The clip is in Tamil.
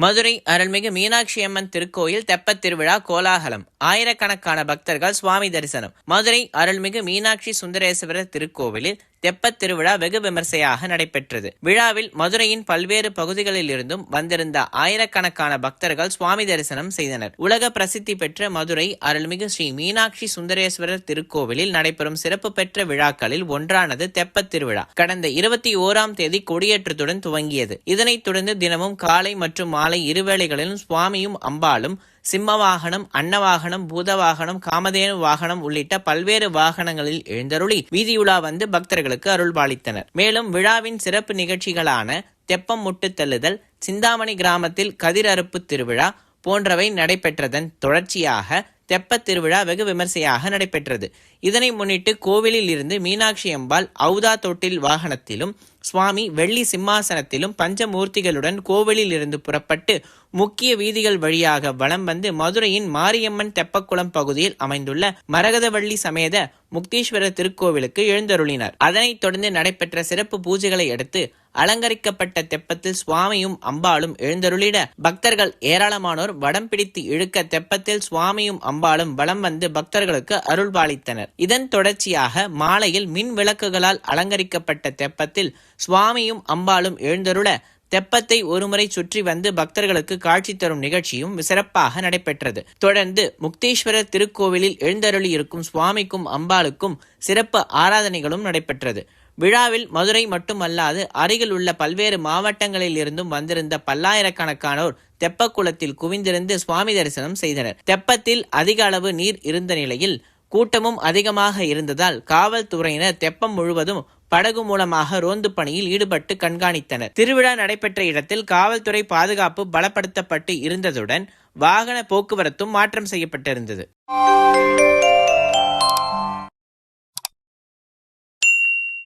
மதுரை அருள்மிகு மீனாட்சி அம்மன் திருக்கோயில் தெப்பத் திருவிழா கோலாகலம். ஆயிரக்கணக்கான பக்தர்கள் சுவாமி தரிசனம். மதுரை அருள்மிகு மீனாட்சி சுந்தரேஸ்வரர் திருக்கோவிலில் தெப்பத் திருவிழா வெகு விமர்சையாக நடைபெற்றது. விழாவில் மதுரையின் பல்வேறு பகுதிகளில் இருந்தும் வந்திருந்த ஆயிரக்கணக்கான பக்தர்கள் சுவாமி தரிசனம் செய்தனர். உலக பிரசித்தி பெற்ற மதுரை அருள்மிகு ஸ்ரீ மீனாட்சி சுந்தரேஸ்வரர் திருக்கோவிலில் நடைபெறும் சிறப்பு பெற்ற விழாக்களில் ஒன்றானது தெப்பத் திருவிழா. கடந்த இருபத்தி ஓராம் தேதி கொடியேற்றத்துடன் துவங்கியது. இதனைத் தொடர்ந்து தினமும் காலை மற்றும் மாலை இருவேளைகளிலும் சுவாமியும் அம்பாளும் சிம்ம வாகனம் அன்னவாகனம் பூதவாகனம் காமதேனு வாகனம் உள்ளிட்ட பல்வேறு வாகனங்களில் எழுந்தருளி வீதியுலா வந்து பக்தர்களுக்கு அருள்பாலித்தனர். மேலும் விழாவின் சிறப்பு நிகழ்ச்சிகளான தெப்பம் முட்டு தள்ளுதல் சிந்தாமணி கிராமத்தில் கதிர் அறுப்பு திருவிழா போன்றவை நடைபெற்றதன் தொடர்ச்சியாக தெப்பத் திருவிழா வெகு விமர்சையாக நடைபெற்றது. இதனை முன்னிட்டு கோவிலில் இருந்து மீனாட்சி அம்பாள் ஔதா தொட்டில் வாகனத்திலும் சுவாமி வெள்ளி சிம்மாசனத்திலும் பஞ்சமூர்த்திகளுடன் கோவிலில் இருந்து புறப்பட்டு முக்கிய வீதிகள் வழியாக வலம் வந்து மதுரையின் மாரியம்மன் தெப்பக்குளம் பகுதியில் அமைந்துள்ள மரகதவள்ளி சமேத முக்தீஸ்வரர் திருக்கோவிலுக்கு எழுந்தருளினார். அதனைத் தொடர்ந்து நடைபெற்ற சிறப்பு பூஜைகளை அடுத்து அலங்கரிக்கப்பட்ட தெப்பத்தில் சுவாமியும் அம்பாளும் எழுந்தருளிட. பக்தர்கள் ஏராளமானோர் வடம் பிடித்து இழுக்க தெப்பத்தில் சுவாமியும் அம்பாளும் வலம் வந்து பக்தர்களுக்கு அருள்பாலித்தனர். இதன் தொடர்ச்சியாக மாலையில் மின் விளக்குகளால் அலங்கரிக்கப்பட்ட தெப்பத்தில் சுவாமியும் அம்பாளும் எழுந்தருள தெப்பத்தை ஒருமுறை சுற்றி வந்து பக்தர்களுக்கு காட்சி தரும் நிகழ்ச்சியும் சிறப்பாக நடைபெற்றது. தொடர்ந்து முக்தேஸ்வரர் திருக்கோவிலில் எழுந்தருளி இருக்கும் சுவாமிக்கும் அம்பாளுக்கும் சிறப்பு ஆராதனைகளும் நடைபெற்றது. விழாவில் மதுரை மட்டுமல்லாது அருகில் உள்ள பல்வேறு மாவட்டங்களில் இருந்தும் வந்திருந்த பல்லாயிரக்கணக்கானோர் தெப்பக்குளத்தில் குவிந்திருந்து சுவாமி தரிசனம் செய்தனர். தெப்பத்தில் அதிக அளவு நீர் இருந்த நிலையில் கூட்டமும் அதிகமாக இருந்ததால் காவல்துறையினர் தெப்பம் முழுவதும் படகு மூலமாக ரோந்து பணியில் ஈடுபட்டு கண்காணித்தனர். திருவிழா நடைபெற்ற இடத்தில் காவல்துறை பாதுகாப்பு பலப்படுத்தப்பட்டு இருந்ததுடன் வாகன போக்குவரத்தும் மாற்றம் செய்யப்பட்டிருந்தது.